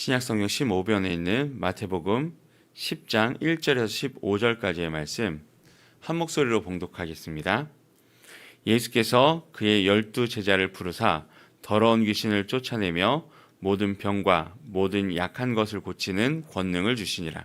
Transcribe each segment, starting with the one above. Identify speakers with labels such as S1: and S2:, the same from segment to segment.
S1: 신약성경 15변에 있는 마태복음 10장 1절에서 15절까지의 말씀 한 목소리로 봉독하겠습니다. 예수께서 그의 열두 제자를 부르사 더러운 귀신을 쫓아내며 모든 병과 모든 약한 것을 고치는 권능을 주시니라.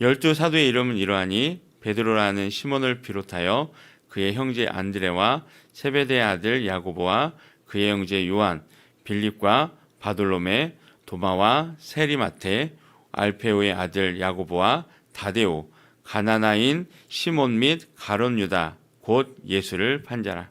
S1: 열두 사도의 이름은 이러하니 베드로라는 시몬을 비롯하여 그의 형제 안드레와 세베대의 아들 야고보와 그의 형제 요한, 빌립과 바돌로메, 도마와 세리마테, 알페오의 아들 야고보와 다데오, 가나나인 시몬 및 가론 유다 곧 예수를 판자라.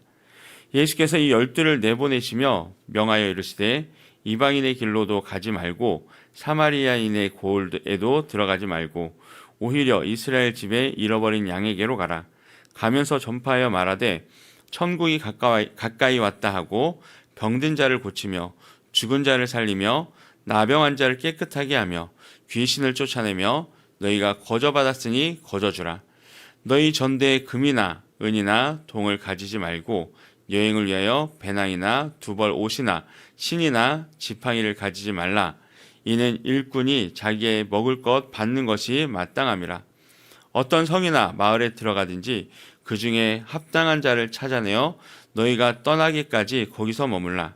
S1: 예수께서 이 열두를 내보내시며 명하여 이르시되 이방인의 길로도 가지 말고 사마리아인의 고을에도 들어가지 말고 오히려 이스라엘 집에 잃어버린 양에게로 가라. 가면서 전파하여 말하되 천국이 가까이, 왔다 하고 병든 자를 고치며 죽은 자를 살리며 나병한 자를 깨끗하게 하며 귀신을 쫓아내며 너희가 거저 받았으니 거저 주라. 너희 전대에 금이나 은이나 동을 가지지 말고 여행을 위하여 배낭이나 두벌 옷이나 신이나 지팡이를 가지지 말라. 이는 일꾼이 자기의 먹을 것 받는 것이 마땅함이라. 어떤 성이나 마을에 들어가든지 그 중에 합당한 자를 찾아내어 너희가 떠나기까지 거기서 머물라.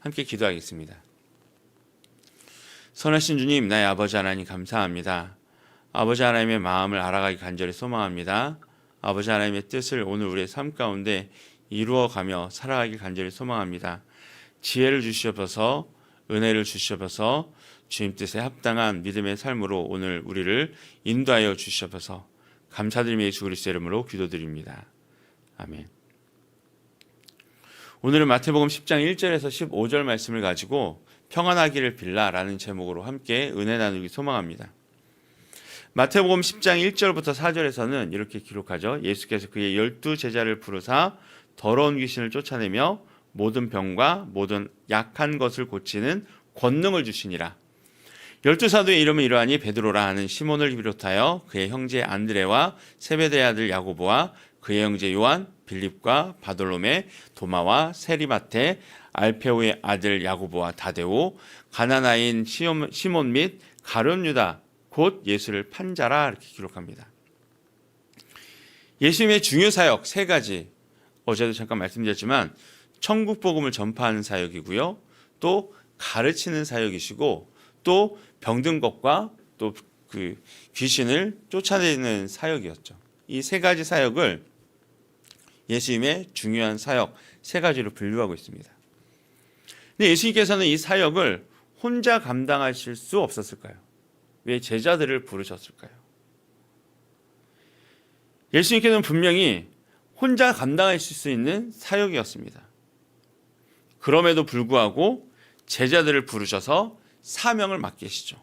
S1: 함께 기도하겠습니다. 선하신 주님, 나의 아버지 하나님 감사합니다. 아버지 하나님의 마음을 알아가기 간절히 소망합니다. 아버지 하나님의 뜻을 오늘 우리의 삶 가운데 이루어가며 살아가길 간절히 소망합니다. 지혜를 주시옵소서, 은혜를 주시옵소서, 주님 뜻에 합당한 믿음의 삶으로 오늘 우리를 인도하여 주시옵소서. 감사드리며 예수 그리스도 이름으로 기도드립니다. 아멘. 오늘은 마태복음 10장 1절에서 15절 말씀을 가지고 평안하기를 빌라라는 제목으로 함께 은혜 나누기 소망합니다. 마태복음 10장 1절부터 4절에서는 이렇게 기록하죠. 예수께서 그의 열두 제자를 부르사 더러운 귀신을 쫓아내며 모든 병과 모든 약한 것을 고치는 권능을 주시니라. 열두 사도의 이름은 이러하니 베드로라 하는 시몬을 비롯하여 그의 형제 안드레와 세베대의 아들 야고보와 그의 형제 요한, 빌립과 바돌로메, 도마와 세리마테, 알페오의 아들 야고보와 다데오, 가나나인 시몬 및 가룟 유다 곧 예수를 판자라 이렇게 기록합니다. 예수님의 중요 사역 세 가지 어제도 잠깐 말씀드렸지만 천국 복음을 전파하는 사역이고요. 또 가르치는 사역이시고 또 병든 것과 또 그 귀신을 쫓아내는 사역이었죠. 이 세 가지 사역을 예수님의 중요한 사역 세 가지로 분류하고 있습니다. 근데 예수님께서는 이 사역을 혼자 감당하실 수 없었을까요? 왜 제자들을 부르셨을까요? 예수님께서는 분명히 혼자 감당하실 수 있는 사역이었습니다. 그럼에도 불구하고 제자들을 부르셔서 사명을 맡기시죠.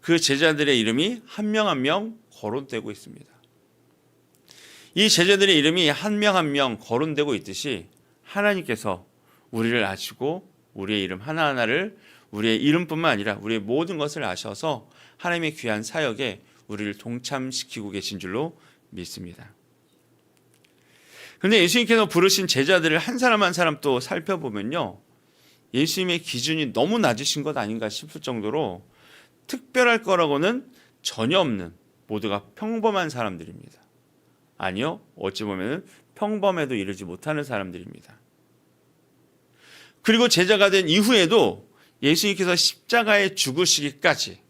S1: 그 제자들의 이름이 한 명 한 명 거론되고 있습니다. 이 제자들의 이름이 한 명 한 명 거론되고 있듯이 하나님께서 우리를 아시고 우리의 이름 하나하나를 우리의 이름뿐만 아니라 우리의 모든 것을 아셔서 하나님의 귀한 사역에 우리를 동참시키고 계신 줄로 믿습니다. 그런데 예수님께서 부르신 제자들을 한 사람 한 사람 또 살펴보면요. 예수님의 기준이 너무 낮으신 것 아닌가 싶을 정도로 특별할 거라고는 전혀 없는 모두가 평범한 사람들입니다. 아니요. 어찌 보면 평범에도 이르지 못하는 사람들입니다. 그리고 제자가 된 이후에도 예수님께서 십자가에 죽으시기까지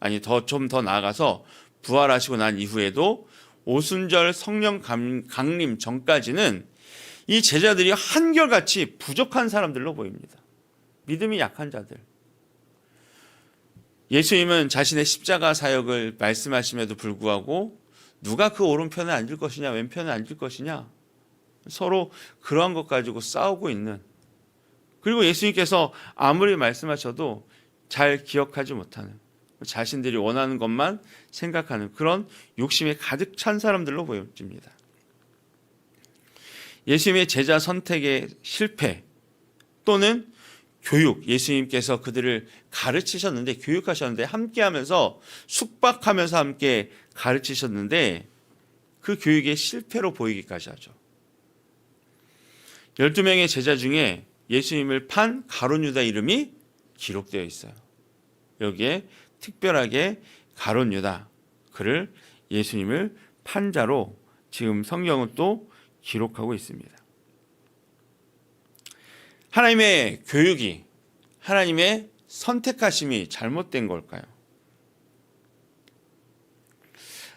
S1: 아니 더 좀 더 나아가서 부활하시고 난 이후에도 오순절 성령 강림 전까지는 이 제자들이 한결같이 부족한 사람들로 보입니다. 믿음이 약한 자들. 예수님은 자신의 십자가 사역을 말씀하심에도 불구하고 누가 그 오른편에 앉을 것이냐 왼편에 앉을 것이냐 서로 그러한 것 가지고 싸우고 있는 그리고 예수님께서 아무리 말씀하셔도 잘 기억하지 못하는 자신들이 원하는 것만 생각하는 그런 욕심에 가득 찬 사람들로 보여집니다. 예수님의 제자 선택의 실패 또는 교육, 예수님께서 그들을 가르치셨는데, 교육하셨는데, 함께 하면서, 숙박하면서 함께 가르치셨는데, 그 교육의 실패로 보이기까지 하죠. 12명의 제자 중에 예수님을 판 가론 유다 이름이 기록되어 있어요. 여기에 특별하게 가론 유다 그를 예수님을 판자로 지금 성경은 또 기록하고 있습니다. 하나님의 교육이 하나님의 선택하심이 잘못된 걸까요?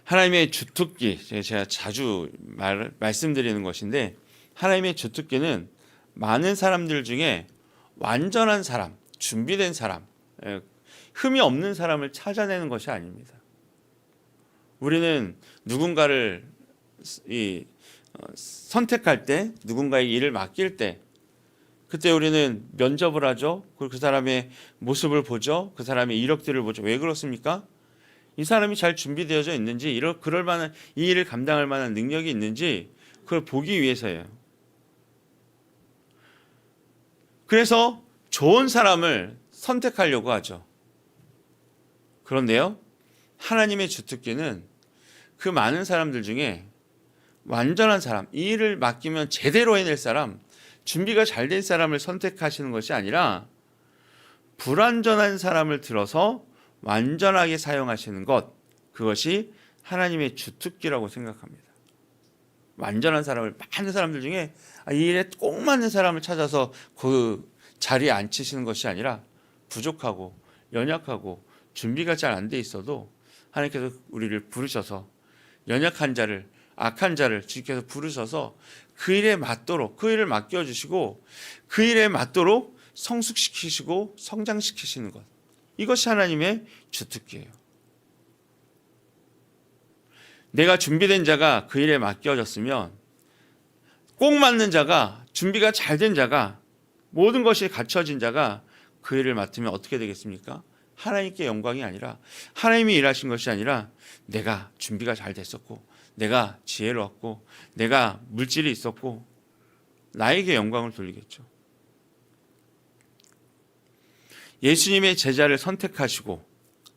S1: 하나님의 주특기 제가 자주 말, 말씀드리는 것인데 하나님의 주특기는 많은 사람들 중에 완전한 사람, 준비된 사람, 예, 흠이 없는 사람을 찾아내는 것이 아닙니다. 우리는 누군가를 이, 어, 선택할 때, 누군가의 일을 맡길 때, 그때 우리는 면접을 하죠. 그리고 그 사람의 모습을 보죠. 그 사람의 이력들을 보죠. 왜 그렇습니까? 이 사람이 잘 준비되어져 있는지, 이럴 그럴 만한 이 일을 감당할 만한 능력이 있는지 그걸 보기 위해서예요. 그래서 좋은 사람을 선택하려고 하죠. 그런데요, 하나님의 주특기는 그 많은 사람들 중에 완전한 사람, 이 일을 맡기면 제대로 해낼 사람, 준비가 잘 된 사람을 선택하시는 것이 아니라 불완전한 사람을 들어서 완전하게 사용하시는 것, 그것이 하나님의 주특기라고 생각합니다. 완전한 사람을 많은 사람들 중에 아, 이 일에 꼭 맞는 사람을 찾아서 그 자리에 앉히시는 것이 아니라 부족하고 연약하고 준비가 잘 안 돼 있어도 하나님께서 우리를 부르셔서 연약한 자를 악한 자를 주께서 부르셔서 그 일에 맞도록 그 일을 맡겨 주시고 그 일에 맞도록 성숙시키시고 성장시키시는 것 이것이 하나님의 주특기예요. 내가 준비된 자가 그 일에 맡겨졌으면 꼭 맞는 자가 준비가 잘 된 자가 모든 것이 갖춰진 자가 그 일을 맡으면 어떻게 되겠습니까? 하나님께 영광이 아니라 하나님이 일하신 것이 아니라 내가 준비가 잘 됐었고 내가 지혜를 얻고 내가 물질이 있었고 나에게 영광을 돌리겠죠. 예수님의 제자를 선택하시고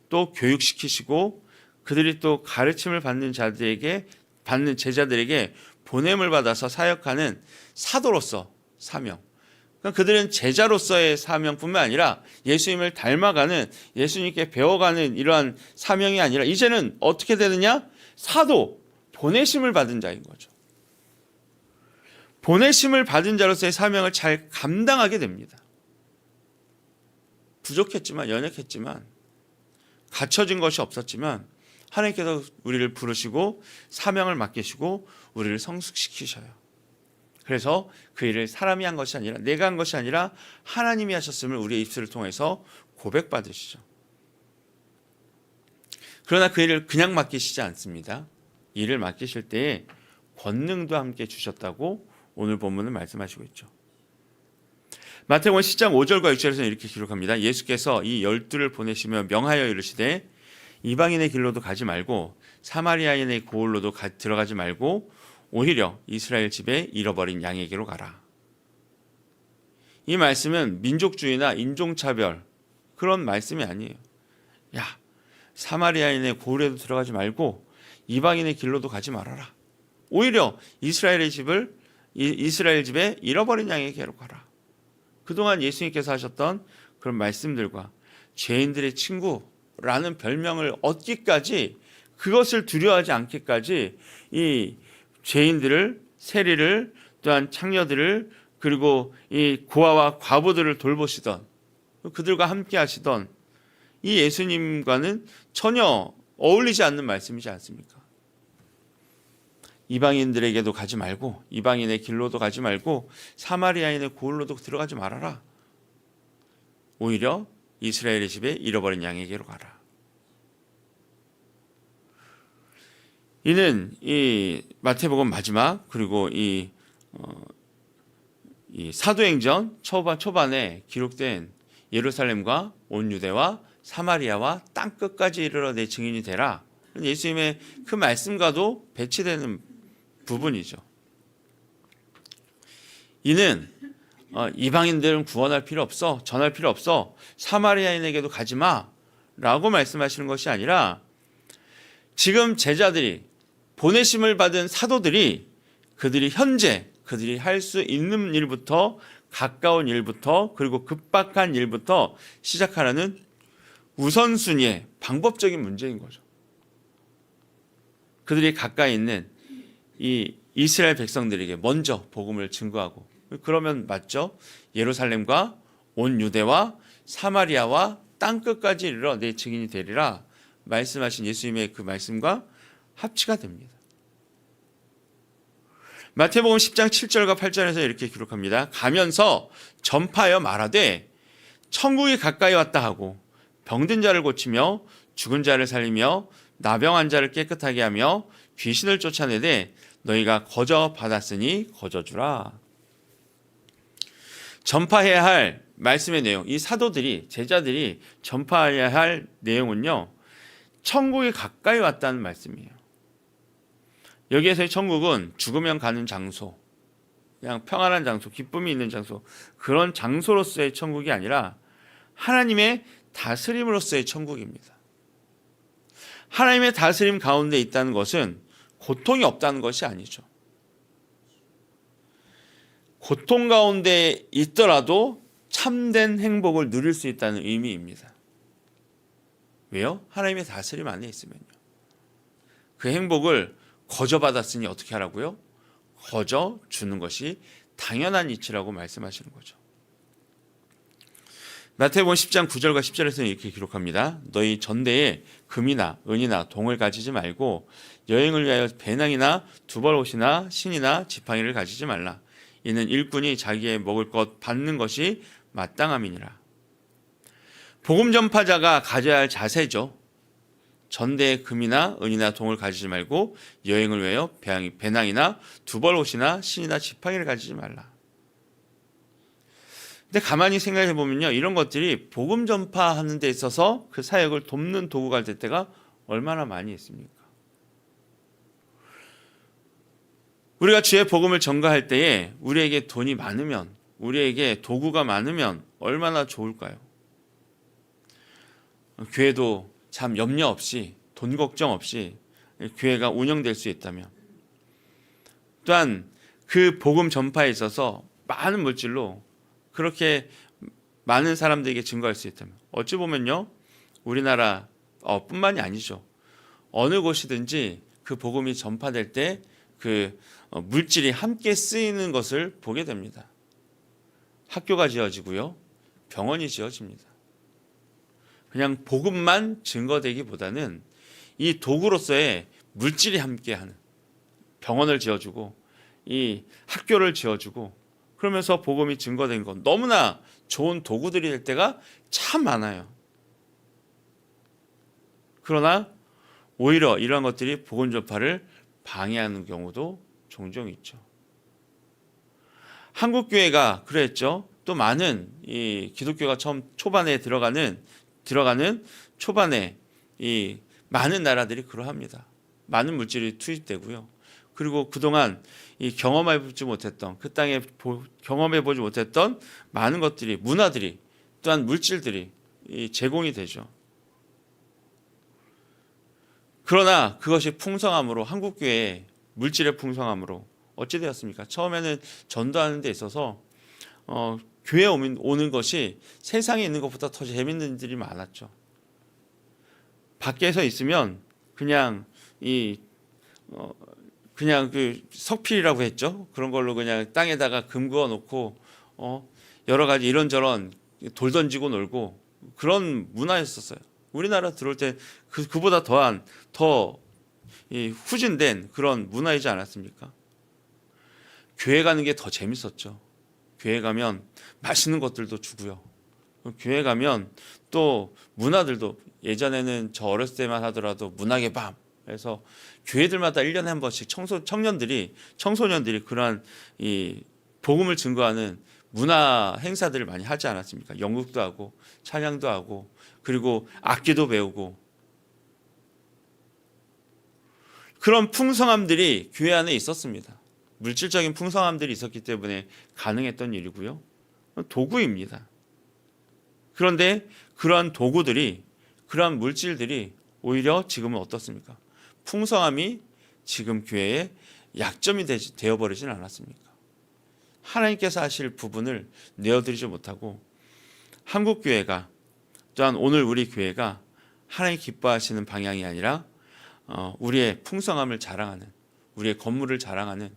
S1: 또 교육시키시고 그들이 또 가르침을 받는 자들에게 받는 제자들에게 보냄을 받아서 사역하는 사도로서 사명. 그러니까 그들은 제자로서의 사명뿐만 아니라 예수님을 닮아가는 예수님께 배워가는 이러한 사명이 아니라 이제는 어떻게 되느냐? 사도 보내심을 받은 자인 거죠. 보내심을 받은 자로서의 사명을 잘 감당하게 됩니다. 부족했지만 연약했지만 갖춰진 것이 없었지만 하나님께서 우리를 부르시고 사명을 맡기시고 우리를 성숙시키셔요. 그래서 그 일을 사람이 한 것이 아니라 내가 한 것이 아니라 하나님이 하셨음을 우리의 입술을 통해서 고백받으시죠. 그러나 그 일을 그냥 맡기시지 않습니다. 일을 맡기실 때에 권능도 함께 주셨다고 오늘 본문은 말씀하시고 있죠. 마태복음 10장 5절과 6절에서 이렇게 기록합니다. 예수께서 이 열두를 보내시며 명하여 이르시되 이방인의 길로도 가지 말고 사마리아인의 고을로도 가, 들어가지 말고 오히려 이스라엘 집에 잃어버린 양에게로 가라. 이 말씀은 민족주의나 인종차별 그런 말씀이 아니에요. 야, 사마리아인의 고을에도 들어가지 말고 이방인의 길로도 가지 말아라. 오히려 이스라엘의 집을 이스라엘 집에 잃어버린 양에게로 가라. 그동안 예수님께서 하셨던 그런 말씀들과 죄인들의 친구라는 별명을 얻기까지 그것을 두려워하지 않기까지 이 죄인들을 세리를 또한 창녀들을 그리고 이 고아와 과부들을 돌보시던 그들과 함께 하시던 이 예수님과는 전혀 어울리지 않는 말씀이지 않습니까? 이방인들에게도 가지 말고 이방인의 길로도 가지 말고 사마리아인의 고을로도 들어가지 말아라. 오히려 이스라엘의 집에 잃어버린 양에게로 가라. 이는 이 마태복음 마지막 그리고 이, 어, 이 사도행전 초반 초반에 기록된 예루살렘과 온 유대와 사마리아와 땅 끝까지 이르러 내 증인이 되라. 예수님의 그 말씀과도 배치되는 부분이죠. 이는 어, 이방인들은 구원할 필요 없어, 전할 필요 없어, 사마리아인에게도 가지 마 라고 말씀하시는 것이 아니라 지금 제자들이 보내심을 받은 사도들이 그들이 현재 그들이 할 수 있는 일부터 가까운 일부터 그리고 급박한 일부터 시작하라는 우선순위의 방법적인 문제인 거죠. 그들이 가까이 있는 이 이스라엘 백성들에게 먼저 복음을 증거하고 그러면 맞죠? 예루살렘과 온 유대와 사마리아와 땅 끝까지 이르러 내 증인이 되리라 말씀하신 예수님의 그 말씀과 합치가 됩니다. 마태복음 10장 7절과 8절에서 이렇게 기록합니다. 가면서 전파하여 말하되 천국이 가까이 왔다 하고 병든 자를 고치며 죽은 자를 살리며 나병한 자를 깨끗하게 하며 귀신을 쫓아내되 너희가 거저 받았으니 거저 주라. 전파해야 할 말씀의 내용, 이 사도들이 제자들이 전파해야 할 내용은요. 천국이 가까이 왔다는 말씀이에요. 여기에서의 천국은 죽으면 가는 장소, 그냥 평안한 장소, 기쁨이 있는 장소, 그런 장소로서의 천국이 아니라 하나님의 다스림으로서의 천국입니다. 하나님의 다스림 가운데 있다는 것은 고통이 없다는 것이 아니죠. 고통 가운데 있더라도 참된 행복을 누릴 수 있다는 의미입니다. 왜요? 하나님의 다스림 안에 있으면요. 그 행복을 거저 받았으니 어떻게 하라고요? 거저 주는 것이 당연한 이치라고 말씀하시는 거죠. 마태복음 10장 9절과 10절에서는 이렇게 기록합니다. 너희 전대에 금이나 은이나 동을 가지지 말고 여행을 위하여 배낭이나 두벌 옷이나 신이나 지팡이를 가지지 말라. 이는 일꾼이 자기의 먹을 것 받는 것이 마땅함이니라. 복음 전파자가 가져야 할 자세죠. 전대에 금이나 은이나 동을 가지지 말고 여행을 위하여 배낭이나 두벌 옷이나 신이나 지팡이를 가지지 말라. 근데 가만히 생각해 보면요. 이런 것들이 복음 전파하는 데 있어서 그 사역을 돕는 도구가 될 때가 얼마나 많이 있습니까? 우리가 주의 복음을 전가할 때에 우리에게 돈이 많으면 우리에게 도구가 많으면 얼마나 좋을까요? 교회도 참 염려 없이 돈 걱정 없이 교회가 운영될 수 있다면 또한 그 복음 전파에 있어서 많은 물질로 그렇게 많은 사람들에게 증거할 수 있다면 어찌 보면요 우리나라 어, 뿐만이 아니죠 어느 곳이든지 그 복음이 전파될 때 그 물질이 함께 쓰이는 것을 보게 됩니다. 학교가 지어지고요 병원이 지어집니다. 그냥 복음만 증거되기보다는 이 도구로서의 물질이 함께하는 병원을 지어주고 이 학교를 지어주고 그러면서 복음이 증거된 건 너무나 좋은 도구들이 될 때가 참 많아요. 그러나 오히려 이러한 것들이 복음 전파를 방해하는 경우도 종종 있죠. 한국 교회가 그랬죠. 또 많은 이 기독교가 처음 초반에 들어가는 들어가는 초반에 이 많은 나라들이 그러합니다. 많은 물질이 투입되고요. 그리고 그동안 이 경험해 보지 못했던 그 땅에 경험해 보지 못했던 많은 것들이 문화들이 또한 물질들이 제공이 되죠. 그러나 그것이 풍성함으로 한국 교회 물질의 풍성함으로 어찌 되었습니까? 처음에는 전도하는 데 있어서 어, 교회 오는 것이 세상에 있는 것보다 더 재밌는 일들이 많았죠. 밖에서 있으면 그냥 이 어, 그냥 그 석필이라고 했죠. 그런 걸로 그냥 땅에다가 금 그어 놓고 어, 여러 가지 이런저런 돌 던지고 놀고 그런 문화였었어요. 우리나라 들어올 때 그, 그보다 더한 더 후진된 그런 문화이지 않았습니까? 교회 가는 게 더 재밌었죠. 교회 가면 맛있는 것들도 주고요. 교회 가면 또 문화들도 예전에는 저 어렸을 때만 하더라도 문학의 밤 그래서 교회들마다 1년에 한 번씩 청소 청년들이 청소년들이 그러한 이 복음을 증거하는 문화 행사들을 많이 하지 않았습니까? 연극도 하고 찬양도 하고 그리고 악기도 배우고 그런 풍성함들이 교회 안에 있었습니다. 물질적인 풍성함들이 있었기 때문에 가능했던 일이고요. 도구입니다. 그런데 그러한 도구들이 그러한 물질들이 오히려 지금은 어떻습니까? 풍성함이 지금 교회의 약점이 되어 버리진 않았습니까? 하나님께서 하실 부분을 내어드리지 못하고 한국 교회가 또한 오늘 우리 교회가 하나님 기뻐하시는 방향이 아니라 어, 우리의 풍성함을 자랑하는 우리의 건물을 자랑하는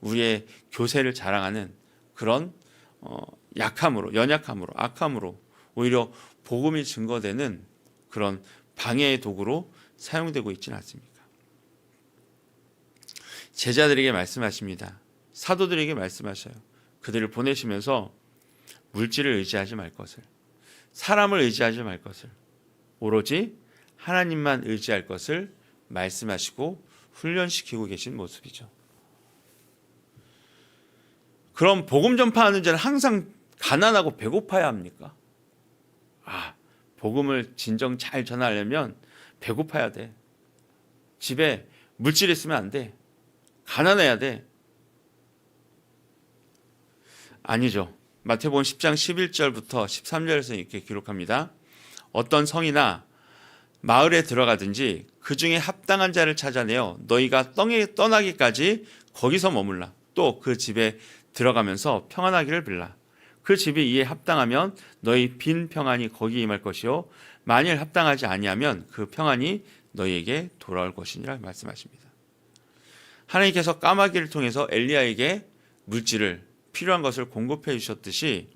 S1: 우리의 교세를 자랑하는 그런 어, 약함으로 연약함으로 악함으로 오히려 복음이 증거되는 그런 방해의 도구로 사용되고 있지는 않습니까? 제자들에게 말씀하십니다. 사도들에게 말씀하셔요. 그들을 보내시면서 물질을 의지하지 말 것을, 사람을 의지하지 말 것을, 오로지 하나님만 의지할 것을 말씀하시고 훈련시키고 계신 모습이죠. 그럼 복음 전파하는 자는 항상 가난하고 배고파야 합니까? 아, 복음을 진정 잘 전하려면 배고파야 돼. 집에 물질 있으면 안 돼. 가난해야 돼. 아니죠. 마태복음 10장 11절부터 13절에서 이렇게 기록합니다. 어떤 성이나 마을에 들어가든지 그 중에 합당한 자를 찾아내어 너희가 땅에 떠나기까지 거기서 머물라. 또 그 집에 들어가면서 평안하기를 빌라. 그 집이 이에 합당하면 너희 빈 평안이 거기 임할 것이요 만일 합당하지 아니하면 그 평안이 너희에게 돌아올 것이니라 말씀하십니다. 하나님께서 까마귀를 통해서 엘리야에게 물질을 필요한 것을 공급해 주셨듯이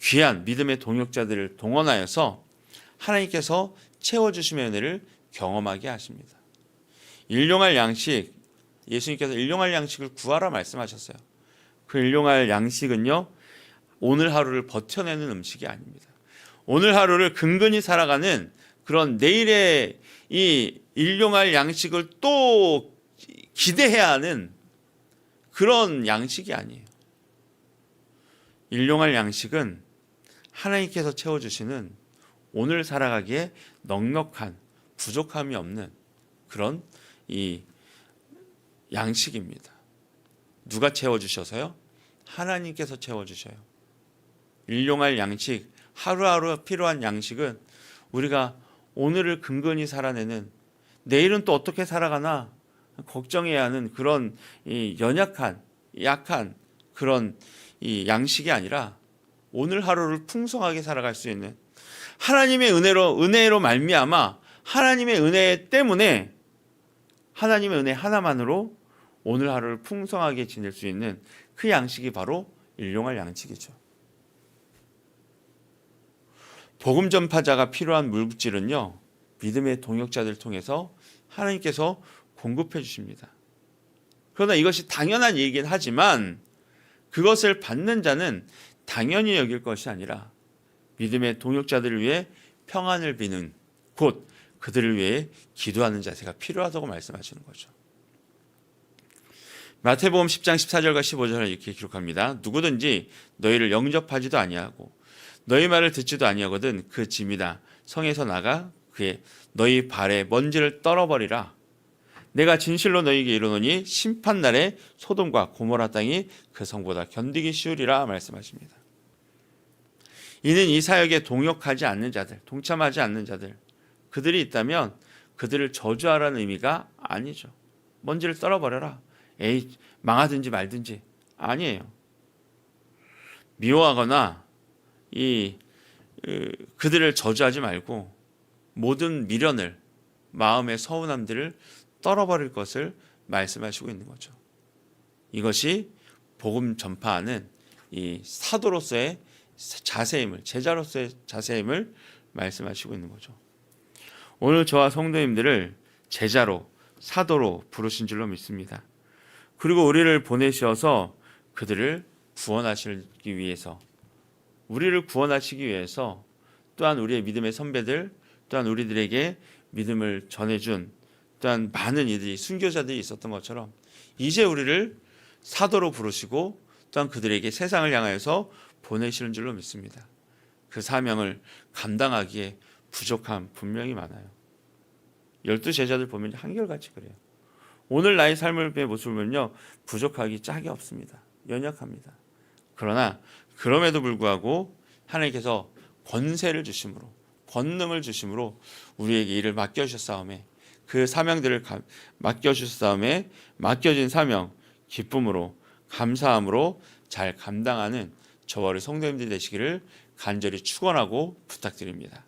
S1: 귀한 믿음의 동역자들을 동원하여서 하나님께서 채워주심의 은혜를 경험하게 하십니다. 일용할 양식, 예수님께서 일용할 양식을 구하라 말씀하셨어요. 그 일용할 양식은요, 오늘 하루를 버텨내는 음식이 아닙니다. 오늘 하루를 근근히 살아가는 그런 내일의 이 일용할 양식을 또 기대해야 하는 그런 양식이 아니에요. 일용할 양식은 하나님께서 채워주시는 오늘 살아가기에 넉넉한 부족함이 없는 그런 이 양식입니다. 누가 채워주셔서요? 하나님께서 채워주셔요. 일용할 양식, 하루하루 필요한 양식은 우리가 오늘을 근근히 살아내는 내일은 또 어떻게 살아가나 걱정해야 하는 그런 이 연약한, 약한 그런 이 양식이 아니라 오늘 하루를 풍성하게 살아갈 수 있는 하나님의 은혜로 은혜로 말미암아 하나님의 은혜 때문에 하나님의 은혜 하나만으로 오늘 하루를 풍성하게 지낼 수 있는 그 양식이 바로 일용할 양식이죠. 복음 전파자가 필요한 물질은요 믿음의 동역자들 통해서 하나님께서 공급해 주십니다. 그러나 이것이 당연한 얘기긴 하지만 그것을 받는 자는 당연히 여길 것이 아니라 믿음의 동역자들을 위해 평안을 비는 곧 그들을 위해 기도하는 자세가 필요하다고 말씀하시는 거죠. 마태복음 10장 14절과 15절을 이렇게 기록합니다. 누구든지 너희를 영접하지도 아니하고 너희 말을 듣지도 아니하거든 그 짐이다. 성에서 나가 그의 너희 발에 먼지를 떨어버리라. 내가 진실로 너희에게 이르노니 심판 날에 소돔과 고모라 땅이 그 성보다 견디기 쉬우리라 말씀하십니다. 이는 이 사역에 동역하지 않는 자들, 동참하지 않는 자들, 그들이 있다면 그들을 저주하라는 의미가 아니죠. 먼지를 떨어버려라. 에이, 망하든지 말든지. 아니에요. 미워하거나 이 그들을 저주하지 말고 모든 미련을 마음의 서운함들을 떨어버릴 것을 말씀하시고 있는 거죠. 이것이 복음 전파하는 이 사도로서의 자세임을 제자로서의 자세임을 말씀하시고 있는 거죠. 오늘 저와 성도님들을 제자로 사도로 부르신 줄로 믿습니다. 그리고 우리를 보내셔서 그들을 구원하시기 위해서 우리를 구원하시기 위해서 또한 우리의 믿음의 선배들 또한 우리들에게 믿음을 전해준 또한 많은 이들이 순교자들이 있었던 것처럼 이제 우리를 사도로 부르시고 또한 그들에게 세상을 향하여서 보내시는 줄로 믿습니다. 그 사명을 감당하기에 부족함 분명히 많아요. 열두 제자들 보면 한결같이 그래요. 오늘 나의 삶의 모습을 보면요 부족하기 짝이 없습니다. 연약합니다. 그러나 그럼에도 불구하고 하나님께서 권세를 주심으로 권능을 주심으로 우리에게 일을 맡겨주셨사오매 그 사명들을 가- 맡겨주셨사오매 맡겨진 사명 기쁨으로 감사함으로 잘 감당하는 저와 우리 성도님들 되시기를 간절히 축원하고 부탁드립니다.